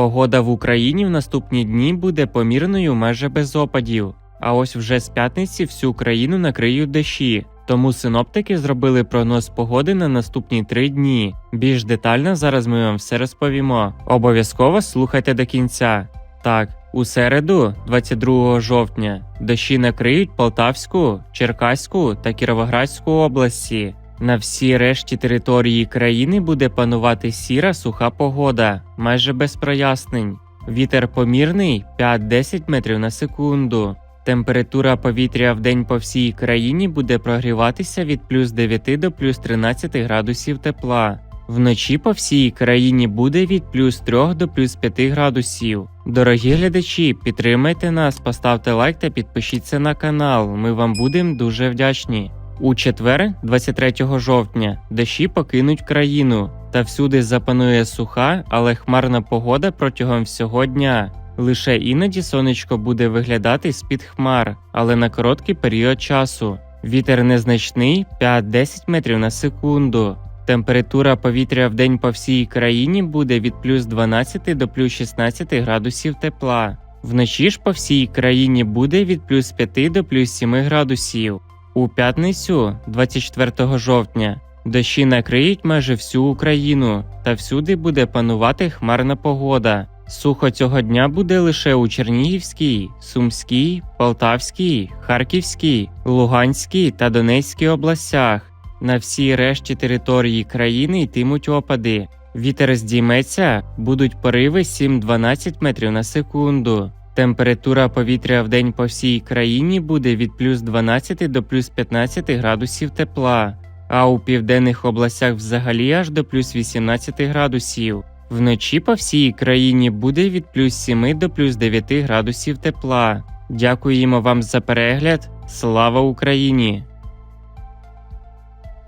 Погода в Україні в наступні дні буде помірною майже без опадів. А ось вже з п'ятниці всю країну накриють дощі. Тому синоптики зробили прогноз погоди на наступні три дні. Більш детально зараз ми вам все розповімо. Обов'язково слухайте до кінця. Так, у середу, 22 жовтня, дощі накриють Полтавську, Черкаську та Кіровоградську області. На всій решті території країни буде панувати сіра суха погода, майже без прояснень. Вітер помірний 5-10 метрів на секунду. Температура повітря в день по всій країні буде прогріватися від плюс 9 до плюс 13 градусів тепла. Вночі по всій країні буде від плюс 3 до плюс 5 градусів. Дорогі глядачі, підтримайте нас, поставте лайк та підпишіться на канал. Ми вам будемо дуже вдячні. У четвер, 23 жовтня, дощі покинуть країну, та всюди запанує суха, але хмарна погода протягом всього дня. Лише іноді сонечко буде виглядати з-під хмар, але на короткий період часу. Вітер незначний 5-10 метрів на секунду. Температура повітря в день по всій країні буде від плюс 12 до плюс 16 градусів тепла. Вночі ж по всій країні буде від плюс 5 до плюс 7 градусів. У п'ятницю, 24 жовтня, дощі накриють майже всю Україну, та всюди буде панувати хмарна погода. Сухо цього дня буде лише у Чернігівській, Сумській, Полтавській, Харківській, Луганській та Донецькій областях. На всій решті території країни йтимуть опади. Вітер здійметься, будуть пориви 7-12 метрів на секунду. Температура повітря в день по всій країні буде від плюс 12 до плюс 15 градусів тепла, а у південних областях взагалі аж до плюс 18 градусів. Вночі по всій країні буде від плюс 7 до плюс 9 градусів тепла. Дякуємо вам за перегляд. Слава Україні!